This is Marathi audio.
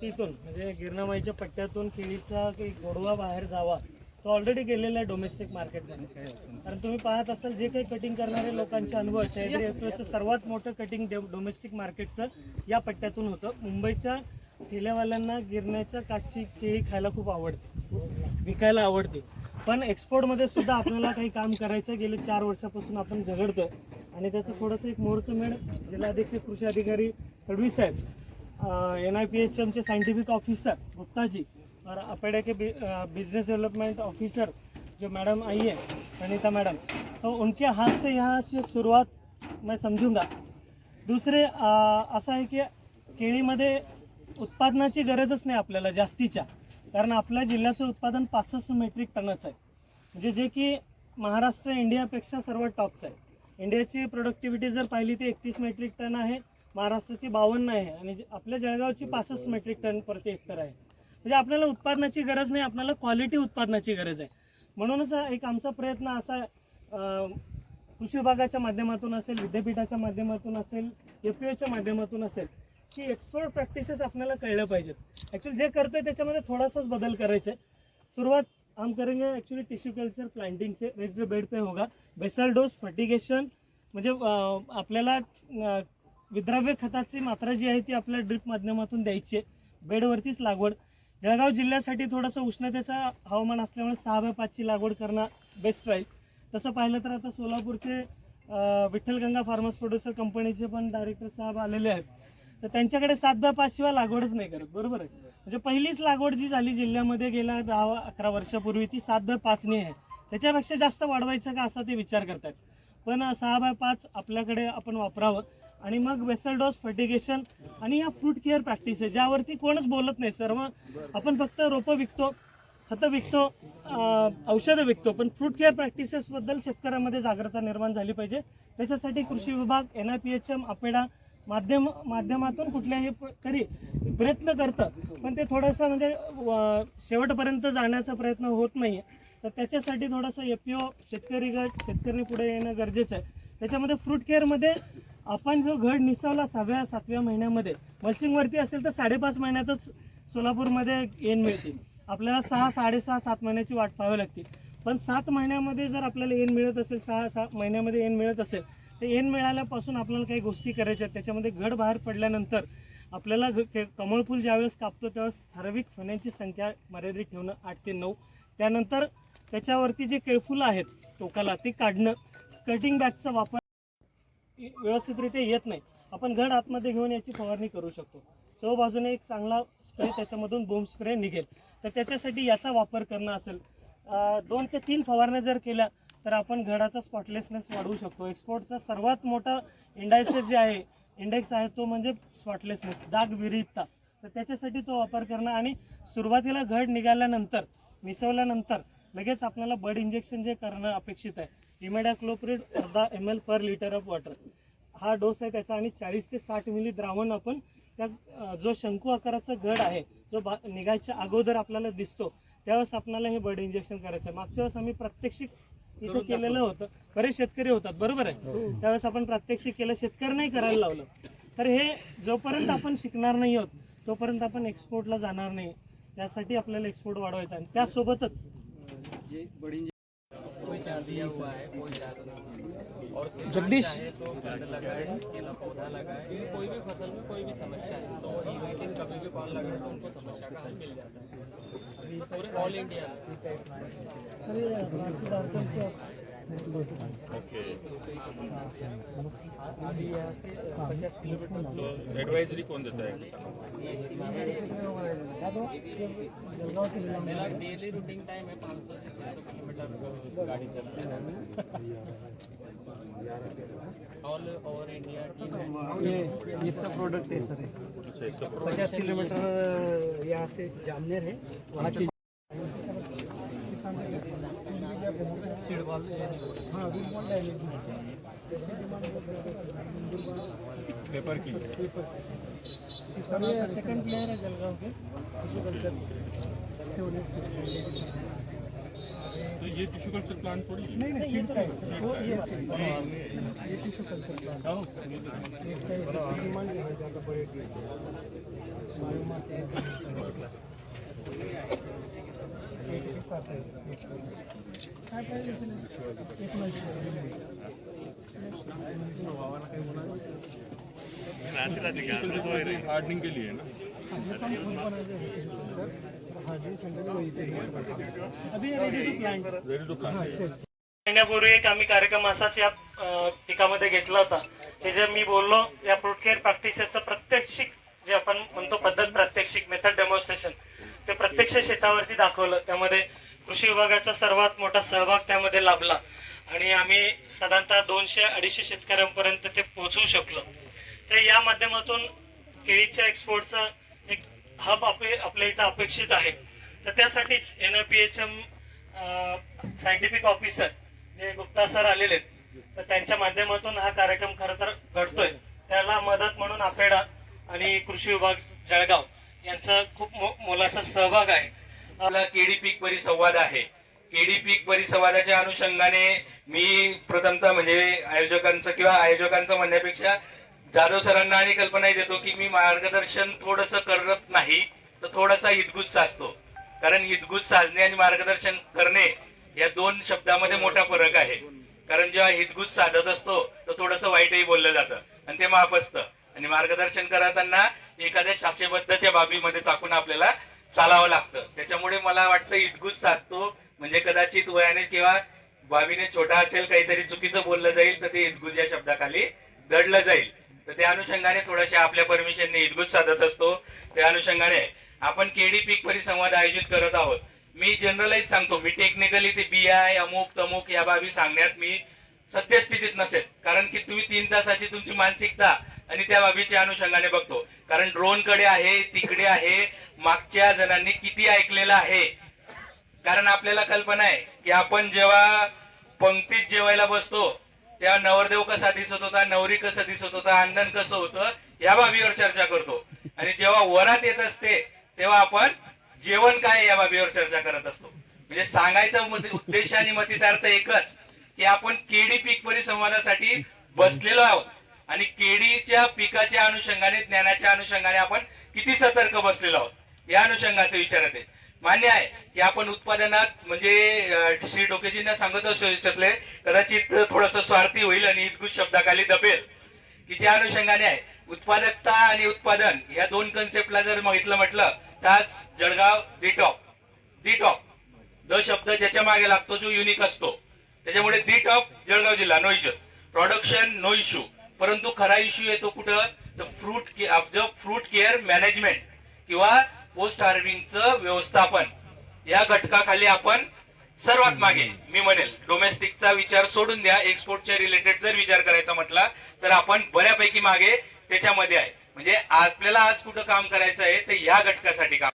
तिथून म्हणजे गिरणामाईच्या पट्ट्यातून केळीचा काही गोडवा बाहेर जावा तो ऑलरेडी गेलेला आहे डोमेस्टिक मार्केटमध्ये कारण तुम्ही पाहत असाल जे काही कटिंग करणारे लोकांचे अनुभव शहरी सर्वात मोठं कटिंग डोमेस्टिक मार्केटचं या पट्ट्यातून होतं. मुंबईच्या ठेल्यावाल्यांना गिरण्याच्या काची केळी खायला खूप आवडते विकायला आवडते. पण एक्सपोर्टमध्ये सुद्धा आपल्याला काही काम करायचं. गेले चार वर्षापासून आपण झगडतोय. आणि त्याचं थोडंसं एक मुहूर्तमेढ जिल्हाध्यक्ष कृषी अधिकारी तडवी साहेब एन आय पी एच एमचे सायंटिफिक ऑफिसर गुप्ताजी और अपेडा के बिजनेस डेवलपमेंट ऑफिसर जो मैडम आई है अनिता मैडम तो उनके हाथ से यहाँ से शुरुआत मैं समझूंगा। दुसरे असं आहे की केळीमध्ये उत्पादनाची गरजच नाही आपल्याला जास्तीच्या. कारण आपल्या जिल्ह्याचं उत्पादन पासष्ट मेट्रिक टनाचं आहे. म्हणजे जे की महाराष्ट्र इंडियापेक्षा सर्वात टॉपचं आहे. इंडियाची प्रोडक्टिव्हिटी जर पाहिली ती एकतीस मेट्रिक टन आहे. महाराष्ट्राची बावन्न आहे आणि जे- आपल्या जळगावची पासष्ट मेट्रिक टन प्रति हेक्टर आहे. म्हणजे आपल्याला उत्पादनाची गरज नाही आपल्याला क्वालिटी उत्पादनाची गरज आहे. म्हणूनच हा एक आमचा प्रयत्न असा कृषी विभागाच्या माध्यमातून असेल विद्यापीठाच्या माध्यमातून असेल एफ पी ओच्या माध्यमातून असेल की एक्सपोर्ट प्रॅक्टिसेस आपल्याला कळल्या पाहिजेत. ॲक्च्युली जे करतोय त्याच्यामध्ये थोडासाच बदल करायचा आहे. सुरुवात हम करेंगे एक्चुअली टिश्यू कल्चर प्लांटिंग से बेड पे होगा. बेसल डोस फर्टिगेशन म्हणजे आपल्याला विद्राव्य खताची मात्रा जी आहे ती आपल्या ड्रिप माध्यमातून द्यायची आहे. बेडवरतीच लागवड. जळगाव जिल्ह्यासाठी थोडंसं उष्णतेचं हवामान असल्यामुळे सहा बाय पाचची लागवड करणं बेस्ट राहील. तसं पाहिलं तर आता सोलापूरचे विठ्ठलगंगा फार्मर्स प्रोड्युसर कंपनीचे पण डायरेक्टर साहेब आलेले आहेत. तर त्यांच्याकडे सात बाय पाच शिवाय लागवडच नाही करत. बरोबर आहे? म्हणजे पहिलीच लागवड जी झाली जिल्ह्यामध्ये गेल्या दहा अकरा वर्षापूर्वी ती सात बाय पाचनी आहे. त्याच्यापेक्षा जास्त वाढवायचं का असा ते विचार करतात पण सहा बाय पाच आपल्याकडे आपण वापरावं. आणि मग वेसल डोस फर्टिगेशन आणि या फ्रूट केअर प्रॅक्टिस आहे. ज्यावरती कोणच बोलत नाही सर्व आपण फक्त रोपं विकतो खतं विकतो औषधं विकतो. पण फ्रूट केअर प्रॅक्टिसेसबद्दल शेतकऱ्यांमध्ये जागृता निर्माण झाली पाहिजे. त्याच्यासाठी कृषी विभाग N I P H M APEDA माध्यम माध्यमातून कुठल्याही तरी प्रयत्न करतं. पण ते थोडंसं म्हणजे शेवटपर्यंत जाण्याचा प्रयत्न होत नाही तर त्याच्यासाठी थोडंसं एफ पी ओ शेतकरी गट शेतकरी पुढे येणं गरजेचं आहे. त्याच्यामध्ये फ्रूट केअरमध्ये आपण जो घड निसवला सहाव्या सातव्या महिन्यामध्ये मल्चिंगवरती असेल तर साडेपाच महिन्यातच सोलापूरमध्ये येण मिळते आपल्याला सहा साडेसहा सात महिन्याची वाट पाहावी लागते. पण सात महिन्यामध्ये जर आपल्याला येण मिळत असेल सहा सात महिन्यामध्ये येण मिळत असेल तर येण मिळाल्यापासून आपल्याला काही गोष्टी करायच्या त्याच्यामध्ये घड बाहेर पडल्यानंतर आपल्याला के- कमळफूल ज्यावेळेस कापतो त्यावेळेस ठराविक फण्यांची संख्या मर्यादित ठेवणं आठ ते नऊ. त्यानंतर त्याच्यावरती जे केळफुलं आहेत टोकाला ते काढणं. स्कर्टिंग बॅगचा वापर व्यवस्थितरित्या येत नाही. आपण घड आतमध्ये घेऊन याची फवारणी करू शकतो. चौ बाजूने एक चांगला स्प्रे त्याच्यामधून बोम स्प्रे निघेल. तर त्याच्यासाठी याचा वापर करणं असेल. दोन ते तीन फवारण्या जर केल्या तर आपण घडाचा स्पॉटलेसनेस वाढवू शकतो. एक्सपोर्टचा सर्वात मोठा इंडायसेस जे आहे इंडेक्स आहे तो म्हणजे स्पॉटलेसनेस डाग विरहितता तर त्याच्यासाठी तो वापर करणं आणि सुरुवातीला घड निघाल्यानंतर मिसवल्यानंतर लगेच आपल्याला बर्ड इंजेक्शन जे करणं अपेक्षित आहे. इमेडाक्लोप्रिड अर्धा M L per litre of water हा डोस आहे त्याचा आणि चाळीस ते साठ मिली द्रावण आपण त्या जो शंकू आकाराचा घड आहे जो बा निघायच्या अगोदर आपल्याला दिसतो त्यावेळेस आपल्याला हे बर्ड इंजेक्शन करायचं आहे. मागच्या वेळेस आम्ही प्रात्यक्षिक इथं केलेलं होतं. बरेच शेतकरी होतात बरोबर आहे? त्यावेळेस आपण प्रात्यक्षिक केलं शेतकऱ्यांनाही करायला लावलं. तर हे जोपर्यंत आपण शिकणार नाही आहोत तोपर्यंत आपण एक्सपोर्टला जाणार नाही. त्यासाठी आपल्याला एक्सपोर्ट वाढवायचा आणि त्यासोबतच जगदीश? तो पेड़ लगाए पौधा लगाए कोई भी फ़सल में कोई भी समस्या है तो कभी भी कॉल लगाए तो उनको समस्या का हल मिल जाता है। पूरे ऑल इंडिया एडवाइजरी कौन देता है? डेली टाइम है पाँच सौ से छः सौ किलोमीटर गाड़ी ऑल ओवर इंडिया टीम इसका प्रोडक्ट है सर पचास किलोमीटर यहाँ से जामनेर है। वहाँ अच्छा। पेपर की। सर ये सेकंड प्लेयर है? जलगांव के फिजिकल्चर से होने से तो ये टिश्यू कल्चर प्लांट थोड़ी है नाही नाही सीड काय हो, ये seed. ये tissue culture plant. एक काय असं demand आहे माहिती आहे आता बरेच Biomass आहे. एक एक हार्डनिंग के लिए ना? महिन्यापूर्वी एक आम्ही कार्यक्रम असाच या पिकामध्ये घेतला होता. ते जे मी बोललो या फ्रूट केअर प्रॅक्टिसेसचं प्रात्यक्षिक जे आपण म्हणतो पद्धत प्रात्यक्षिक मेथड डेमॉन्स्ट्रेशन ते प्रत्यक्ष शेतावरती दाखवलं. त्यामध्ये कृषी विभागाचा सर्वात मोठा सहभाग त्यामध्ये लाभला. आणि आम्ही साधारणतः दोनशे अडीचशे शेतकऱ्यांपर्यंत ते पोहोचवू शकलो. तर या माध्यमातून केळीच्या एक्सपोर्टचं एक हब आपले आपल्या इथं अपेक्षित आहे. तर त्यासाठीच N P H M scientific officer जे गुप्ता सर आलेले आहेत तर त्यांच्या माध्यमातून हा कार्यक्रम खरं तर घडतोय. त्याला मदत म्हणून आपेडा आणि कृषी विभाग जळगाव. यांचा खूप मो- मोलाचा सहभाग आहे. आपला केडी पीक परिसंवाद आहे. केडी पीक परिसंवादाच्या अनुषंगाने मी प्रथमतः म्हणजे आयोजकांचं किंवा आयोजकांचं म्हणण्यापेक्षा जाधव सरांना आणि कल्पनाही देतो की मी मार्गदर्शन थोडस करत नाही तर थोडासा हितगुज साजतो कारण हितगुज साजणे आणि मार्गदर्शन करणे या दोन शब्दामध्ये मोठा फरक आहे. कारण जेव्हा हितगुज साधत असतो तर थोडस वाईटही बोललं जातं आणि ते माफ असतं. आणि मार्गदर्शन करताना एखाद्या शासेबद्धच्या बाबीमध्ये टाकून आपल्याला चालावं लागतं. त्याच्यामुळे मला वाटतं इतगुज साधतो. म्हणजे कदाचित वयाने किंवा बाबीने छोटा असेल काहीतरी चुकीचं बोललं जाईल तर ते इतगुज या शब्दाखाली दडलं जाईल. तर त्या अनुषंगाने थोड्याशा आपल्या परमिशनने इतगुज साधत असतो. त्या अनुषंगाने आपण केडी पीक परिसंवाद आयोजित करत आहोत. मी जनरलाइज सांगतो. मी टेक्निकली ते बी आय अमुक तमुक या बाबी सांगण्यात मी सद्यस्थितीत नसेल. कारण की तुम्ही तीन तासाची तुमची मानसिकता आणि त्या बाबीच्या अनुषंगाने बघतो. कारण ड्रोनकडे आहे तिकडे आहे मागच्या जणांनी किती ऐकलेलं आहे. कारण आपल्याला कल्पना आहे की आपण जेव्हा पंक्तीत जेवायला बसतो तेव्हा नवरदेव कसा दिसत होता नवरी कसं दिसत होता आंदण कसं होतं या बाबीवर चर्चा करतो. आणि जेव्हा वरात येत असते तेव्हा आपण जेवण काय या बाबीवर चर्चा करत असतो. म्हणजे सांगायचा उद्देश आणि मतितार्थ एकच की आपण केडी पीक परिसंवादासाठी बसलेलो आहोत. आणि केडीच्या पिकाच्या अनुषंगाने ज्ञानाच्या अनुषंगाने आपण किती सतर्क बसलेलो आहोत? या अनुषंगाचं विचारत आहे मान्य आहे की आपण उत्पादनात म्हणजे श्री डोकेजींना सांगत असतो याच्यातले कदाचित थोडस स्वार्थी होईल आणि इतकुत शब्दाखाली दबेल. की ज्या अनुषंगाने आहे उत्पादकता आणि उत्पादन या दोन कन्सेप्टला जर बघितलं म्हटलं तर आज Jalgaon the top the top the शब्द ज्याच्या मागे लागतो जो युनिक असतो. त्याच्यामुळे दी टॉप जळगाव जिल्हा no issue production no issue परंतु खरा इश्यू येतो कुठं? तर फ्रूट फ्रूट केअर मॅनेजमेंट किंवा पोस्ट हार्विंगचं व्यवस्थापन. या घटकाखाली आपण सर्वात मागे मी म्हणेल डोमेस्टिकचा विचार सोडून द्या एक्सपोर्टच्या रिलेटेड जर विचार करायचा म्हटला तर आपण बऱ्यापैकी मागे त्याच्यामध्ये आहे. म्हणजे आपल्याला आज कुठं काम करायचं आहे तर या घटकासाठी काम